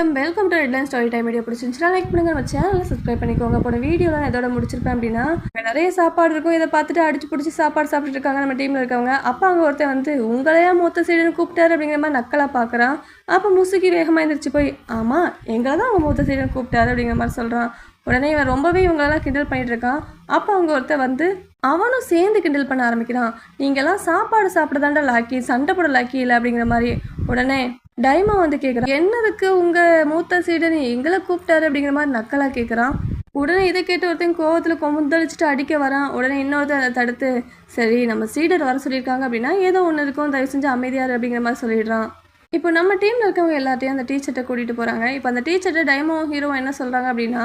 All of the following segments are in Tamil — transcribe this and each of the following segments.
வணக்கம். Welcome to Redline story time video பிடிச்சிருந்துச்சுன்னா லைக் பண்ணுங்க. நம்ம சேனலை சப்ஸ்கிரைப் பண்ணிக்கோங்க. போன வீடியோலாம் இதோட முடிச்சிருப்பேன் அப்படின்னா நிறைய சாப்பாடு இருக்கும். இதை பார்த்துட்டு அடிச்சு பிடிச்சி சாப்பாடு சாப்பிட்டுட்டு இருக்காங்க நம்ம டீமில் இருக்கவங்க. அப்போ அங்கே ஒருத்தன் வந்து உங்களையா மூத்த சைடுன்னு கூப்பிட்டாரு அப்படிங்கிற மாதிரி நக்கலாக பார்க்குறான். அப்போ முசுக்கி வேகமாக எந்திரிச்சு போய் ஆமாம் எங்களை தான் அவங்க மூத்த சைடுன்னு கூப்பிட்டாரு அப்படிங்கிற மாதிரி சொல்கிறான் உடனே இவன் ரொம்பவே இவங்களெல்லாம் கிண்டல் பண்ணிட்டு இருக்கான். அப்போ அவங்க ஒருத்தர் வந்து அவனும் சேர்ந்து கிண்டல் பண்ண ஆரம்பிக்கிறான். நீங்கெல்லாம் சாப்பாடு சாப்பிட தாண்டா லாக்கி சண்டை போட லாக்கி இல்லை அப்படிங்கிற மாதிரி உடனே டைமா வந்து கேட்குறான் என்னதுக்கு உங்கள் மூத்த சீடன் எங்களை கூப்பிட்டாரு? அப்படிங்கிற மாதிரி நக்கலாக கேட்குறான் உடனே இதை கேட்டு ஒருத்தன் கோவத்தில் கொமுந்தளிச்சுட்டு அடிக்க வரான். உடனே இன்னொருத்தர் அதை தடுத்து சரி நம்ம சீடர் வர சொல்லியிருக்காங்க அப்படின்னா ஏதோ ஒன்று இருக்கும். தயவு செஞ்சு அமைதியார் அப்படிங்கிற மாதிரி சொல்லிடுறான். இப்போ நம்ம டீமில் இருக்கவங்க எல்லாத்தையும் அந்த டீச்சர்கிட்ட கூட்டிகிட்டு போகிறாங்க இப்போ அந்த டீச்சர்கிட்ட டைமோ ஹீரோ என்ன சொல்கிறாங்க அப்படின்னா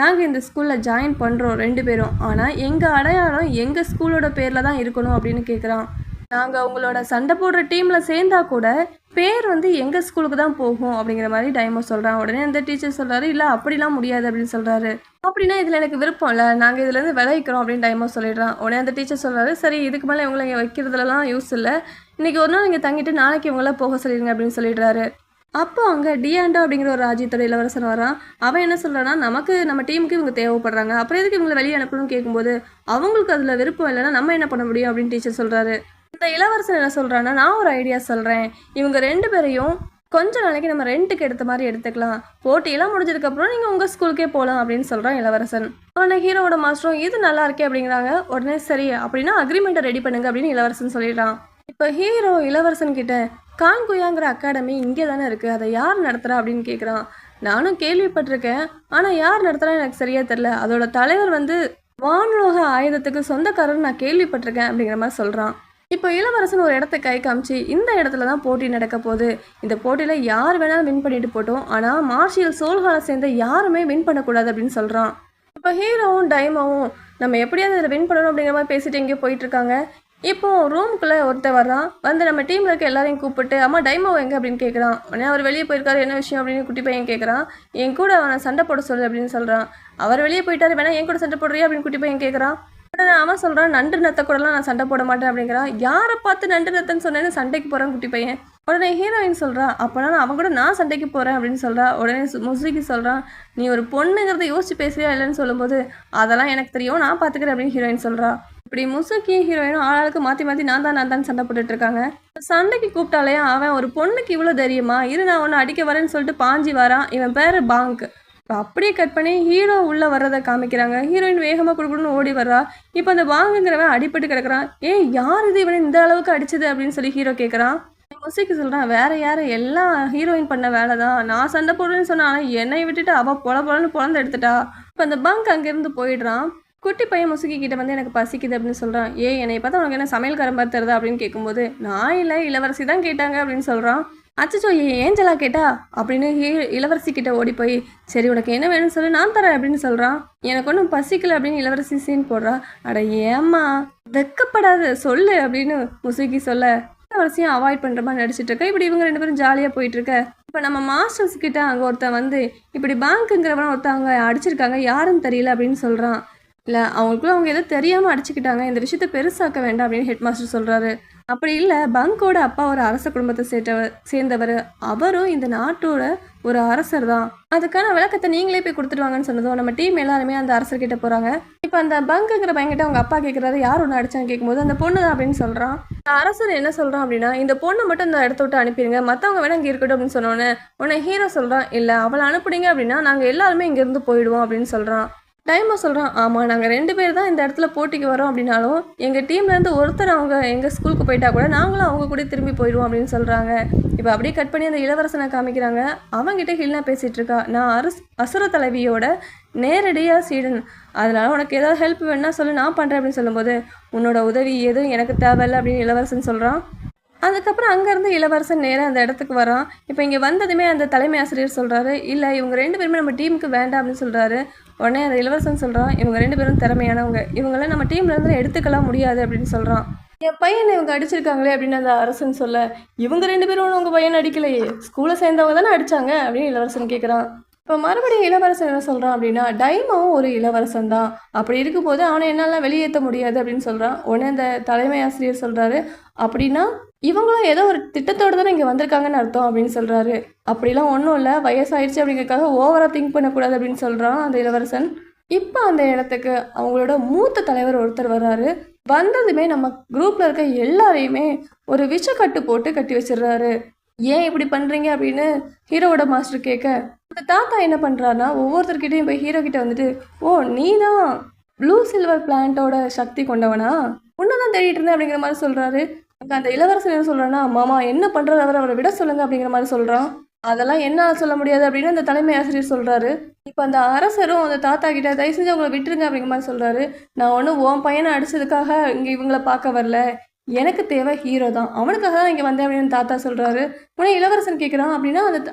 நாங்கள் இந்த ஸ்கூலில் ஜாயின் பண்ணுறோம் ரெண்டு பேரும். ஆனால் எங்கள் அடையாளம் எங்கள் ஸ்கூலோட பேரில் தான் இருக்கணும் அப்படின்னு கேட்குறான் நாங்கள் உங்களோட சண்டை போடுற டீமில் சேர்ந்தா கூட பேர் வந்து எங்கள் ஸ்கூலுக்கு தான் போகும் அப்படிங்கிற மாதிரி டைமோ சொல்கிறான் உடனே அந்த டீச்சர் சொல்கிறாரு இல்லை அப்படிலாம் முடியாது அப்படின்னு சொல்கிறாரு அப்படின்னா இதில் எனக்கு விருப்பம் இல்லை. நாங்கள் இதுலேருந்து விளைவிக்கிறோம் அப்படின்னு டைமோ சொல்லிடுறான். உடனே அந்த டீச்சர் சொல்கிறாரு சரி இதுக்கு மேலே இவங்களை இங்கே வைக்கிறதுலலாம் யூஸ் இல்லை. இன்றைக்கி ஒரு நாள் இங்கே தங்கிட்டு நாளைக்கு இவங்களாம் போக சொல்லிடுங்க அப்படின்னு சொல்லிடுறாரு. அப்போ அங்கே டியாண்டா அப்படிங்கிற ஒரு ராஜ்யத்தோட இளவரசன் வரான். அவன் என்ன சொல்கிறான்னா நமக்கு நம்ம டீமுக்கு இவங்க தேவைப்படுறாங்க. அப்புறம் எதுக்கு இவங்களை வெளியே அனுப்பணும்னு கேட்கும்போது அவங்களுக்கு அதில் விருப்பம் இல்லைன்னா நம்ம என்ன பண்ண முடியும்? அப்படின்னு டீச்சர் சொல்கிறாரு இந்த இளவரசன் என்ன சொல்கிறான்னா நான் ஒரு ஐடியா சொல்கிறேன் இவங்க ரெண்டு பேரையும் கொஞ்ச நாளைக்கு நம்ம ரெண்ட்டுக்கு எடுத்த மாதிரி எடுத்துக்கலாம். போட்டியெல்லாம் முடிஞ்சதுக்கப்புறம் நீங்கள் உங்கள் ஸ்கூலுக்கே போகலாம் அப்படின்னு சொல்கிறான் இளவரசன். உடனே ஹீரோவோட மாஸ்டரும் இது நல்லா இருக்கே அப்படிங்கிறாங்க. உடனே சரி அப்படின்னா அக்ரிமெண்ட்டை ரெடி பண்ணுங்க அப்படின்னு இளவரசன் சொல்லிடுறான். இப்போ ஹீரோ இளவரசன் கிட்ட கான்குயாங்கிற அகாடமி இங்கே தானே இருக்குது அதை யார் நடத்துகிறா அப்படின்னு கேட்குறான் நானும் கேள்விப்பட்டிருக்கேன். ஆனால் யார் நடத்துகிறா எனக்கு சரியாக தெரில அதோட தலைவர் வந்து வானுலோக ஆயுதத்துக்கு சொந்தக்காரர் நான் கேள்விப்பட்டிருக்கேன் அப்படிங்கிற மாதிரி சொல்கிறான் இப்போ இளவரசன் ஒரு இடத்த கை காமிச்சு இந்த இடத்துல தான் போட்டி நடக்க போகுது. இந்த போட்டியில் யார் வேணாலும் வின் பண்ணிட்டு போட்டோம். ஆனால் மார்ஷியல் சோல்ஹாலை சேர்ந்த யாருமே வின் பண்ணக்கூடாது அப்படின்னு சொல்கிறான் இப்போ ஹீரோவும் டைமாவும் நம்ம எப்படியாவது இதில் வின் பண்ணணும் அப்படிங்கிற மாதிரி பேசிட்டு எங்கேயோ போயிட்டு இருக்காங்க இப்போ ரூமுக்குள்ளே ஒருத்தர் வர்றான். வந்து நம்ம டீமில் இருக்க எல்லாரையும் கூப்பிட்டு அம்மா டைமோ எங்கே? அப்படின்னு கேட்குறான் உடனே அவர் வெளியே போயிருக்காரு என்ன விஷயம்? அப்படின்னு குட்டி பையன் கேட்குறான் என் கூட அவனை சண்டை போட சொல்லு அப்படின்னு சொல்கிறான் அவர் வெளியே போயிட்டாரு வேணா என் கூட சண்டை போடுறியா? அப்படின்னு குட்டி பையன் கேட்குறான் அவன் சொல்கிறான் நண்டு நத்த கூடலாம் நான் சண்டை போட மாட்டேன் அப்படிங்கிறான் யாரை பார்த்து நண்டு நத்தன்னு சொன்னேன்னு சண்டைக்கு போகிறான் குட்டி பையன். உடனே ஹீரோயின் சொல்கிறா அப்போனா நான் அவன் கூட நான் சண்டைக்கு போகிறேன் அப்படின்னு சொல்கிறா உடனே முஸ்லிக்கு சொல்கிறான் நீ ஒரு பொண்ணுங்கிறத யோசிச்சு பேசுறியா இல்லைன்னு சொல்லும்போது அதெல்லாம் எனக்கு தெரியும் நான் பார்த்துக்கிறேன் அப்படின்னு ஹீரோயின் சொல்கிறா இப்படி முசுக்கி ஹீரோயினும் ஆளாளுக்கு மாற்றி மாற்றி நான் தான் நான் தான் சண்டை போட்டுட்டு இருக்காங்க. சண்டைக்கு கூப்பிட்டாலே அவன் ஒரு பொண்ணுக்கு இவ்வளோ தெரியுமா இரு நான் ஒன்று அடிக்க வரேன்னு சொல்லிட்டு பாஞ்சி வரான். இவன் பேர் பாங்க். இப்போ அப்படியே கட் பண்ணி ஹீரோ உள்ளே வர்றதை காமிக்கிறாங்க. ஹீரோயின் வேகமாக கொடுக்கணும்னு ஓடி வர்றா. இப்போ அந்த வாங்குங்கிறவன் அடிபட்டு கிடக்குறான். ஏன் யார் இது? இவனை இந்த அளவுக்கு அடிச்சது? அப்படின்னு சொல்லி ஹீரோ கேட்குறான் முசிக்கு சொல்கிறான் வேற யார்? எல்லாம் ஹீரோயின் பண்ண வேலை தான். நான் சண்டை போடுறேன்னு சொன்னால் என்னை விட்டுட்டு அவள் பொல பொலன்னு பொழந்து எடுத்துட்டா. இப்போ அந்த பங்க் அங்கேருந்து போயிடுறான். குட்டி பையன் முசுகி கிட்ட வந்து எனக்கு பசிக்குது அப்படின்னு சொல்கிறான் ஏ என்னை பார்த்தா உனக்கு என்ன சமையல் பார்த்து தருதா அப்படின்னு கேட்கும்போது நான் இல்லை இளவரசி தான் கேட்டாங்க அப்படின்னு சொல்கிறான் அச்சச்சோ ஏஞ்சலா கேட்டா? அப்படின்னு இளவரசி கிட்ட ஓடி போய் சரி உனக்கு என்ன வேணும்னு சொல்லி நான் தரேன் அப்படின்னு சொல்கிறான் எனக்கு ஒன்றும் பசிக்கல அப்படின்னு இளவரசி சீன் போடுறா. அட ஏம்மா வெக்கப்படாத சொல்லு அப்படின்னு முசுகி சொல்ல. இளவரசியும் அவாய்ட் பண்ணுற மாதிரி நடிச்சிட்டு இருக்க. இப்படி இவங்க ரெண்டு பேரும் ஜாலியாக போயிட்டு இருக்க. இப்போ நம்ம மாஸ்டர்ஸ் கிட்ட அங்கே ஒருத்தன் வந்து இப்படி பேங்க்குங்கிறவன ஒருத்தவங்க அடிச்சிருக்காங்க யாருன்னு தெரியல அப்படின்னு சொல்கிறான் இல்லை அவங்களுக்குள்ள அவங்க எதோ தெரியாமல் அடிச்சுக்கிட்டாங்க. இந்த விஷயத்த பெருசாக்க வேண்டாம் அப்படின்னு ஹெட் மாஸ்டர் சொல்கிறாரு அப்படி இல்லை பங்கோட அப்பா ஒரு அரச குடும்பத்தை சேர்த்தவர் சேர்ந்தவர். அவரும் இந்த நாட்டோட ஒரு அரசர் தான். அதுக்கான விளக்கத்தை நீங்களே போய் கொடுத்துருவாங்கன்னு சொன்னதும் நம்ம டீம் எல்லாருமே அந்த அரசர்கிட்ட போகிறாங்க இப்போ அந்த பங்குங்கிற பையன்கிட்ட அவங்க அப்பா கேட்குறாரு யார் ஒன்று அடிச்சான்னு கேட்கும்போது அந்த பொண்ணு தான் அப்படின்னு சொல்கிறான் அரசர் என்ன சொல்கிறான் அப்படின்னா இந்த பொண்ணை மட்டும் இந்த இடத்த விட்டு அனுப்பிடுங்க மற்றவங்க வேணா இங்கே இருக்கட்டும் அப்படின்னு சொன்னோன்னே உன்னை ஹீரோ சொல்கிறான் இல்லை அவளை அனுப்புனீங்க அப்படின்னா நாங்கள் எல்லாருமே இங்கேருந்து போயிடுவோம் அப்படின்னு சொல்கிறான் டைமாக சொல்கிறான் ஆமாம் நாங்கள் ரெண்டு பேர் தான் இந்த இடத்துல போட்டிக்கு வரோம் அப்படின்னாலும் எங்கள் டீம்லேருந்து ஒருத்தர் அவங்க எங்கள் ஸ்கூலுக்கு போயிட்டா கூட நாங்களும் அவங்க கூட திரும்பி போயிடுவோம் அப்படின்னு சொல்கிறாங்க இப்போ அப்படியே கட் பண்ணி அந்த இளவரசனை காமிக்கிறாங்க. அவங்ககிட்ட ஹில்னா பேசிகிட்டு இருக்கா நான் அரஸ் அசுர தலைவியோட நேரடியாக சீடன். அதனால் உனக்கு ஏதாவது ஹெல்ப் வேணா சொல்லு நான் பண்ணுறேன் அப்படின்னு சொல்லும்போது உன்னோட உதவி எதுவும் எனக்கு தேவையில்லை அப்படின்னு இளவரசன் சொல்கிறான் அதுக்கப்புறம் அங்கேருந்து இளவரசன் நேராக அந்த இடத்துக்கு வரான். இப்போ இங்கே வந்ததுமே அந்த தலைமை ஆசிரியர் சொல்கிறாரு இல்லை இவங்க ரெண்டு பேருமே நம்ம டீமுக்கு வேண்டாம் அப்படின்னு சொல்கிறாரு உடனே அந்த இளவரசன் சொல்கிறான் இவங்க ரெண்டு பேரும் திறமையானவங்க. இவங்கள நம்ம டீம்ல இருந்து எடுத்துக்கலாம் முடியாது அப்படின்னு சொல்கிறான் என் பையனை இவங்க அடிச்சிருக்காங்களே அப்படின்னு அந்த அரசன் சொல்ல இவங்க ரெண்டு பேரும் உங்கள் பையனை அடிக்கலையே. ஸ்கூலை சேர்ந்தவங்க தானே அடிச்சாங்க அப்படின்னு இளவரசன் கேட்குறான் இப்போ மறுபடியும் இளவரசன் என்ன சொல்கிறான் அப்படின்னா டைமாவும் ஒரு இளவரசன் தான். அப்படி இருக்கும்போது அவனை என்னால் வெளியேற்ற முடியாது அப்படின்னு சொல்கிறான் உடனே அந்த தலைமை ஆசிரியர் சொல்கிறாரு அப்படின்னா இவங்களும் ஏதோ ஒரு திட்டத்தோடு தானே இங்கே வந்திருக்காங்கன்னு அர்த்தம் அப்படின்னு சொல்கிறாரு அப்படிலாம் ஒன்றும் இல்லை வயசாயிடுச்சு அப்படிங்கிறதுக்காக ஓவராக திங்க் பண்ணக்கூடாது அப்படின்னு சொல்கிறான் அந்த இளவரசன். இப்போ அந்த இடத்துக்கு அவங்களோட மூத்த தலைவர் ஒருத்தர் வர்றாரு. வந்ததுமே நம்ம குரூப்பில் இருக்க எல்லாரையுமே ஒரு விஷக்கட்டு போட்டு கட்டி வச்சிடுறாரு. ஏன் இப்படி பண்ணுறீங்க அப்படின்னு ஹீரோவோட மாஸ்டர் கேட்க அந்த தாத்தா என்ன பண்ணுறாருன்னா ஒவ்வொருத்தர்கிட்டையும் போய் ஹீரோ கிட்ட வந்துட்டு ஓ நீ தான் ப்ளூ சில்வர் பிளான்ட்டோட சக்தி கொண்டவனா? உன்னை தான் தேடிட்டு இருந்தேன் அப்படிங்கிற மாதிரி சொல்கிறாரு அங்கே அந்த இளவரசர் என்ன சொல்கிறான்னா மாமா என்ன பண்ணுறது அவர் அவரை விட சொல்லுங்க அப்படிங்கிற மாதிரி சொல்கிறான் அதெல்லாம் என்னால் சொல்ல முடியாது அப்படின்னு அந்த தலைமை ஆசிரியர் சொல்கிறாரு இப்போ அந்த அரசரும் அந்த தாத்தா கிட்ட தயவு செஞ்சு அவங்களை விட்டுருங்க அப்படிங்கிற மாதிரி சொல்கிறாரு நான் ஒன்றும் உன் பையனை அடித்ததுக்காக இங்கே இவங்கள பார்க்க வரல. எனக்கு தேவை ஹீரோ தான். அவனுக்காக தான் இங்கே வந்தேன் அப்படின்னு தாத்தா சொல்கிறாரு உடனே இளவரசன் கேட்குறான் அப்படின்னா அந்த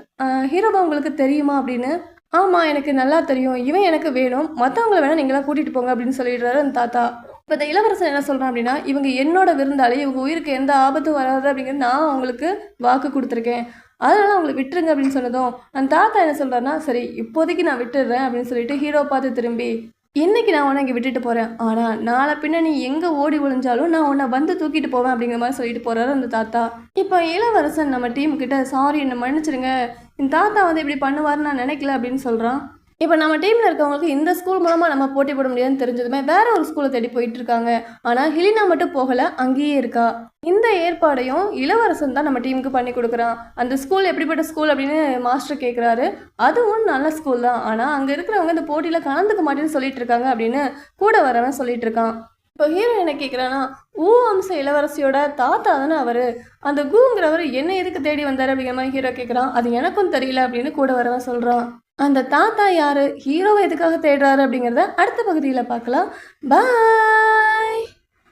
ஹீரோவை உங்களுக்கு தெரியுமா? அப்படின்னு. ஆமாம் எனக்கு நல்லா தெரியும். இவன் எனக்கு வேணும். மற்றவங்கள வேணால் நீங்களாம் கூட்டிகிட்டு போங்க அப்படின்னு சொல்லிடுறாரு அந்த தாத்தா. இப்போ இந்த இளவரசன் என்ன சொல்கிறான் அப்படின்னா இவங்க என்னோட விருந்தாளி. இவங்க உயிருக்கு எந்த ஆபத்தும் வராது அப்படிங்கிறது நான் அவங்களுக்கு வாக்கு கொடுத்துருக்கேன். அதனால் அவங்களை விட்டுருங்க அப்படின்னு சொன்னதும் அந்த தாத்தா என்ன சொல்கிறாருன்னா சரி இப்போதைக்கு நான் விட்டுடுறேன் அப்படின்னு சொல்லிட்டு ஹீரோ பார்த்து திரும்பி இன்னைக்கு நான் உன்னை இங்கே விட்டுட்டு போகிறேன் ஆனால் நாளை பின்ன நீ எங்கே ஓடி ஒழிஞ்சாலும் நான் உன்னை வந்து தூக்கிட்டு போவேன் அப்படிங்கிற மாதிரி சொல்லிட்டு போகிறாரு அந்த தாத்தா. இப்போ இளவரசன் நம்ம டீம் கிட்ட சாரி என்னை மன்னிச்சிடுங்க இந்த தாத்தா வந்து இப்படி பண்ணுவாருன்னு நான் நினைக்கல அப்படின்னு சொல்கிறான் இப்போ நம்ம டீமில் இருக்கவங்களுக்கு இந்த ஸ்கூல் மூலமாக நம்ம போட்டி போட முடியாதுன்னு தெரிஞ்சதுமே வேற ஒரு ஸ்கூலை தேடி போயிட்டு இருக்காங்க. ஆனால் ஹிலினா மட்டும் போகலை அங்கேயே இருக்கா. இந்த ஏற்பாடையும் இளவரசன் தான் நம்ம டீமுக்கு பண்ணி கொடுக்குறான். அந்த ஸ்கூல் எப்படிப்பட்ட ஸ்கூல் அப்படின்னு மாஸ்டர் கேட்குறாரு அதுவும் நல்ல ஸ்கூல் தான். ஆனால் அங்கே இருக்கிறவங்க இந்த போட்டியில் கலந்துக்க மாட்டேன்னு சொல்லிட்டு இருக்காங்க அப்படின்னு கூட வரவன் சொல்லிட்டு இருக்கான். இப்போ ஹீரோ என்ன கேட்குறான்னா ஊ அம்ச இளவரசியோட தாத்தா தானே அவர்? அந்த கூங்கிறவர் என்ன எதுக்கு தேடி வந்தார்? அப்படிங்கிற மாதிரி ஹீரோ கேட்குறான் அது எனக்கும் தெரியல அப்படின்னு கூட வரவன் சொல்கிறான் அந்த தாத்தா யாரு? ஹீரோவை எதுக்காக தேடுறாரு அப்படிங்கிறத அடுத்த பகுதியில் பார்க்கலாம். பாய்